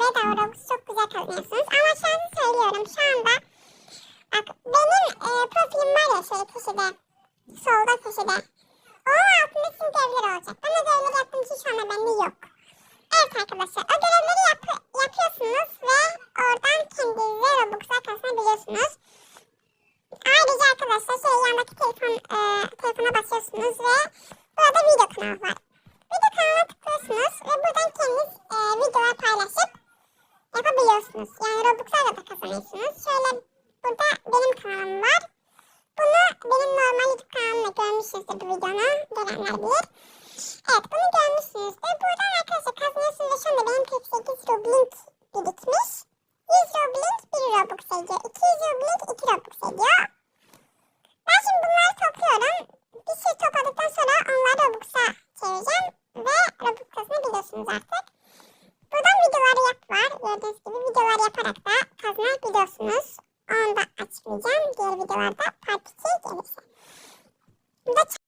bedava Robux çok güzel kazanıyorsunuz. Ama şu an söylüyorum şu anda bak benim e, profilim var ya şey köşede solda köşede. Onun altında sizin görevler olacak. Ben o görevleri yaptığım için şu anda bende yok. Evet arkadaşlar o görevleri yap- yapıyorsunuz ve oradan kendinize Robux'lar kazanabiliyorsunuz. Ayrıca arkadaşlar şey yandaki telefon, e, telefona basıyorsunuz ve burada video kanalı var. Video kanalına tıklıyorsunuz ve buradan kendiniz e, videolar paylaşıp yapabiliyorsunuz. Yani Robux'larla da. Şöyle burada benim kanalım var. Bunu benim normal YouTube kanalımda görmüşsünüzdür bu videonu. Gelenler bilir. Evet bunu görmüşsünüzdür. Buradan arkadaşlar kazanıyorsunuz ve şu anda benim 48 Roblink birikmiş. 100 Roblink 1 Robux ediyor. 200 Roblink 2 Robux ediyor. Ben şimdi bunları topluyorum. Bir şey topladıktan sonra onları Robux'a çevireceğim. Ve Robux kazanabiliyorsunuz artık. Buradan videoları yap var. Gördüğünüz gibi videolar yaparak da kazanabiliyorsunuz. Onu da açıklayacağım. Diğer videolarda part 2 gelirse. Burada